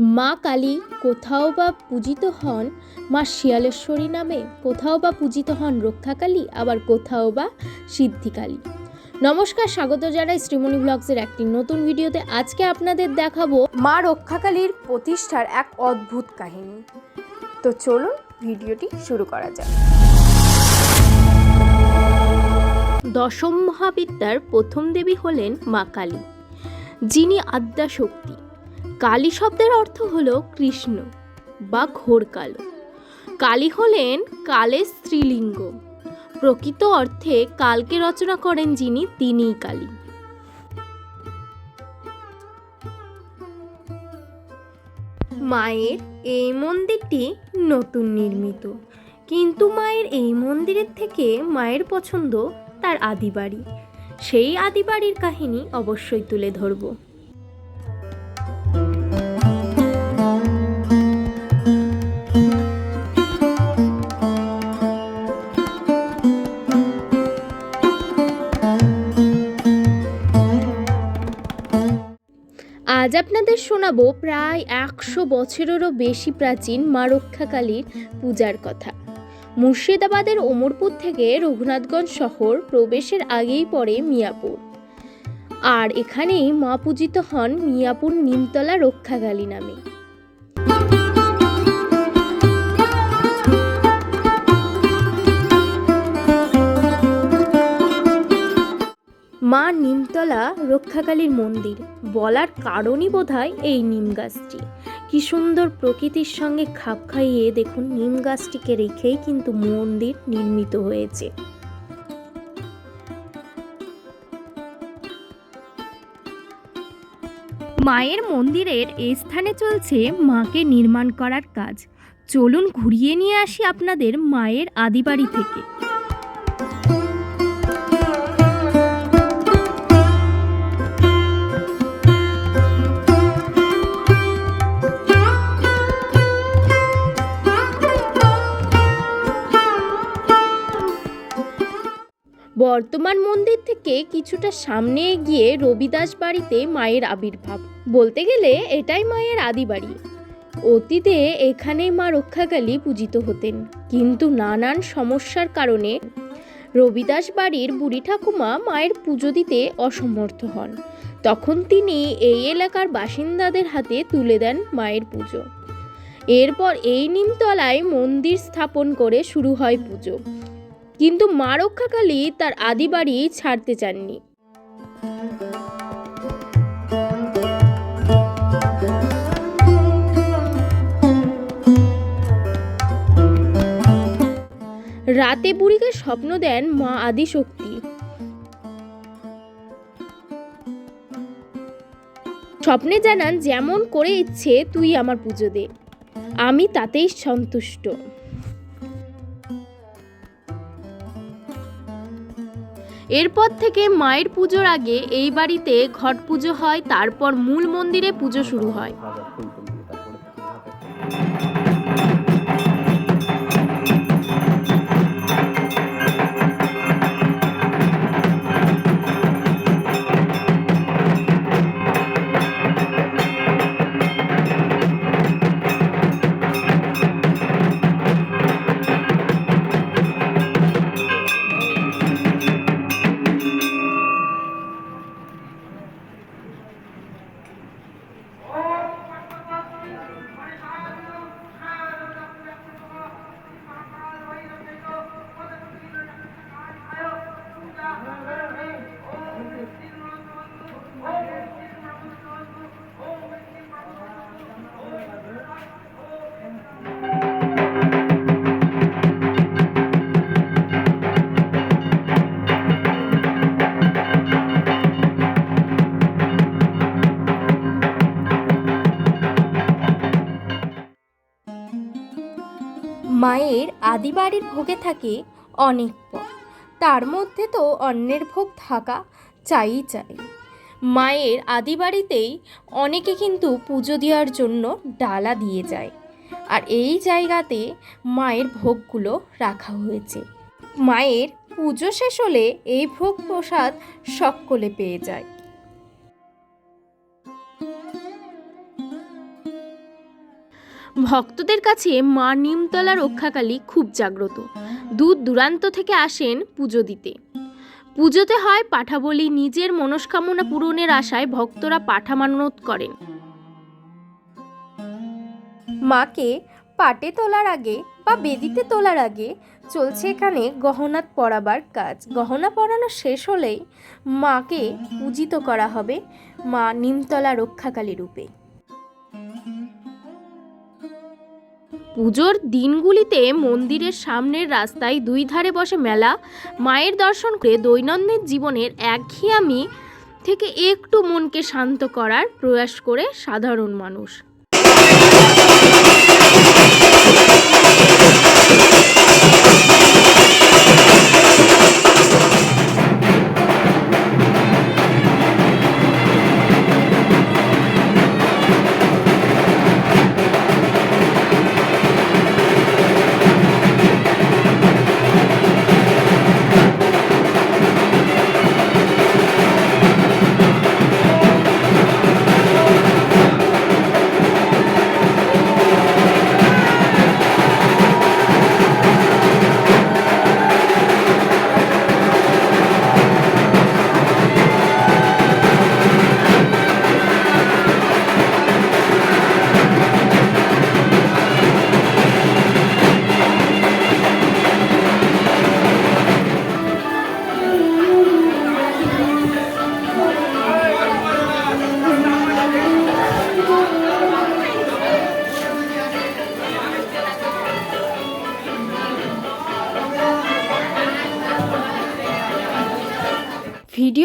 মা কালী কোথাও বা পূজিত হন? মা শিয়ালেশ্বরী নামে কোথাও বা পূজিত হন রক্ষাকালী আবার কোথাও বা সিদ্ধিকালী নমস্কার, স্বাগত জানাই শ্রীমণি ব্লগসের একটি নতুন ভিডিওতে। আজকে আপনাদের দেখাবো মা রক্ষাকালীর প্রতিষ্ঠার এক অদ্ভুত কাহিনী। তো চলুন ভিডিওটি শুরু করা যাক। দশম মহাবিদ্যার প্রথম দেবী হলেন মা কালী, যিনি আদ্যা শক্তি কালী শব্দের অর্থ হল কৃষ্ণ বা ঘোর কালো। কালী হলেন কালের স্ত্রীলিঙ্গ। প্রকৃত অর্থে কালকে রচনা করেন যিনি, তিনিই কালী। মায়ের এই মন্দিরটি নতুন নির্মিত। কিন্তু মায়ের এই মন্দিরের থেকে মায়ের পছন্দ তার আদি বাড়ি সেই আদি বাড়ির কাহিনী অবশ্যই তুলে ধরবো। আপনাদের শোনাবো প্রায় একশো বছরেরও বেশি প্রাচীন মা রক্ষাকালীর পূজার কথা। মুর্শিদাবাদের ওমরপুর থেকে রঘুনাথগঞ্জ শহর প্রবেশের আগেই পড়ে মিয়াপুর। আর এখানেই মা পূজিত হন মিয়াপুর নিমতলা রক্ষাকালী নামে। নিমতলা রক্ষাকালীর মন্দির। বলার কারণই বোধহয় এই নিম গাছটি। কি সুন্দর প্রকৃতির সঙ্গে খাপ খাইয়ে দেখুন, নিম গাছটিকে রেখেই কিন্তু মন্দির নির্মিত হয়েছে। মায়ের মন্দিরের এই স্থানে চলছে মাকে নির্মাণ করার কাজ। চলুন ঘুরিয়ে নিয়ে আসি আপনাদের মায়ের আদিবাড়ি থেকে। বর্তমান মন্দির থেকে কিছুটা সামনে এগিয়ে রবিদাস বাড়িতে মায়ের আবির্ভাব। বলতে গেলে এটাই মায়ের আদি বাড়ি। অতীতে এখানেই মা রক্ষাকালী পূজিত হতেন। কিন্তু নানান সমস্যার কারণে রবিদাস বাড়ির বুড়ি ঠাকুমা মায়ের পুজো দিতে অসমর্থ হন। তখন তিনি এই এলাকার বাসিন্দাদের হাতে তুলে দেন মায়ের পুজো। এরপর এই নিমতলায় মন্দির স্থাপন করে শুরু হয় পুজো। কিন্তু মা রক্ষাকালী তার আদি বাড়ি ছাড়তে চাননি। রাতে বুড়িকে স্বপ্ন দেন মা আদিশক্তি স্বপ্নে জানান, যেমন করে ইচ্ছে তুই আমার পুজো দে। আমি তাতেই সন্তুষ্ট। এরপর থেকে মায়ের পুজোর আগে এই বাড়িতে ঘট পুজো হয়, তারপর মূল মন্দিরে পুজো শুরু হয়। মায়ের আদি বাড়ির ভোগে থাকে অনেক পদ তার মধ্যে তো অন্যের ভোগ থাকা চাই চাই। মায়ের আদি বাড়িতেই অনেকে কিন্তু পুজো দেওয়ার জন্য ডালা দিয়ে যায়। আর এই জায়গাতে মায়ের ভোগগুলো রাখা হয়েছে। মায়ের পুজো শেষ হলে এই ভোগ প্রসাদ সকলে পেয়ে যায়। ভক্তদের কাছে মা নিমতলা রক্ষাকালী খুব জাগ্রত। দূর দূরান্ত থেকে আসেন পুজো দিতে। পুজোতে হয় পাঠা বলি নিজের মনস্কামনা পূরণের আশায় ভক্তরা পাঠা মানত করেন। মাকে পাটে তোলার আগে বা বেদিতে তোলার আগে চলছে এখানে গহনা পরাবার কাজ। গহনা পরানো শেষ হলেই মাকে পূজিত করা হবে মা নিমতলা রক্ষাকালী রূপে। পুজোর দিনগুলিতে মন্দিরের সামনের রাস্তায় দুই ধারে বসে মেলা। মায়ের দর্শন করে দৈনন্দিন জীবনের একঘেয়ামি থেকে একটু মনকে শান্ত করার প্রয়াস করে সাধারণ মানুষ।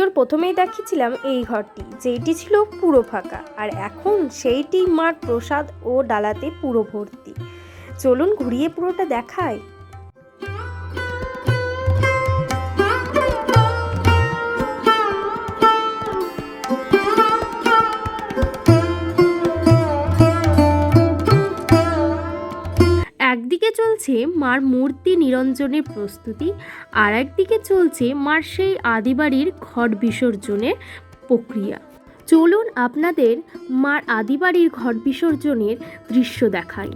ভিডিওর প্রথমেই দেখিয়েছিলাম এই ঘরটি। যেটি ছিল পুরো ফাঁকা। আর এখন সেইটি মার প্রসাদ ও ডালাতে পুরো ভর্তি। চলুন ঘুরিয়ে পুরোটা দেখায় চলছে মার মূর্তি নিরঞ্জনের প্রস্তুতি, আর একদিকে চলছে মার সেই আদিবাড়ির ঘট বিসর্জনের প্রক্রিয়া। চলুন আপনাদের মার আদিবাড়ির ঘট বিসর্জনের দৃশ্য দেখাই।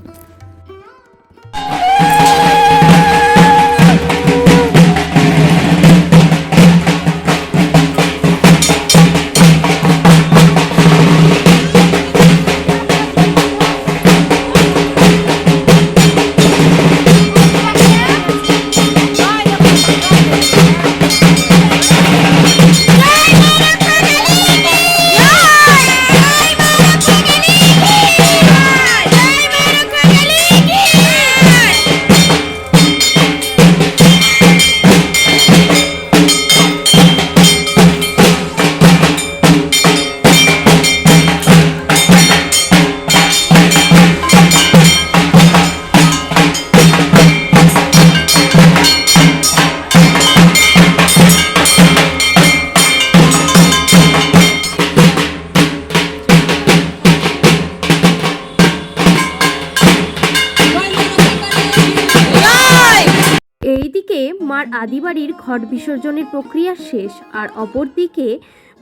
আদিবাড়ির ঘট বিসর্জনের প্রক্রিয়া শেষ আর অপরদিকে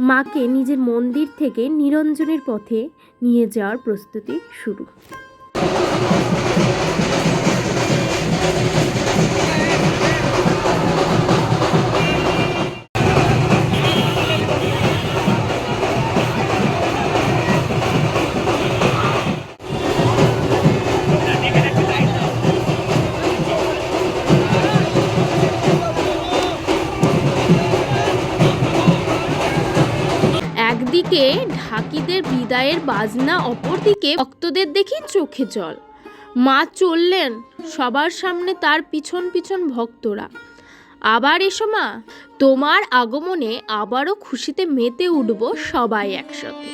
মাকে নিজের মন্দির থেকে নিরঞ্জনের পথে নিয়ে যাওয়ার প্রস্তুতি শুরু। বিদায়ের বাজনা অপরদিকে ভক্তদের দেখি চোখে জল। মা চললেন সবার সামনে তার পিছন পিছন ভক্তরা। আবার এসো মা, তোমার আগমনে আবারও খুশিতে মেতে উঠব সবাই একসাথে।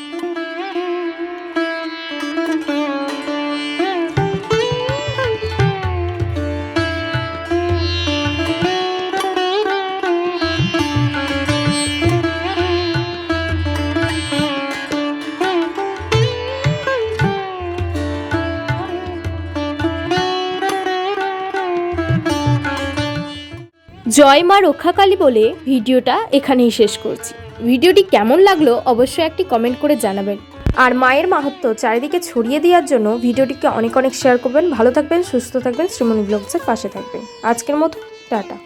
জয় মা রক্ষাকালী বলে ভিডিওটা এখানেই শেষ করছি। ভিডিওটি কেমন লাগল অবশ্যই একটি কমেন্ট করে জানাবেন। আর মায়ের মাহাত্ম চারিদিকে ছড়িয়ে দেওয়ার জন্য ভিডিওটিকে অনেক অনেক শেয়ার করবেন। ভালো থাকবেন, সুস্থ থাকবেন। শ্রীমণি ব্লগসের পাশে থাকবেন। আজকের মতো, টাটা।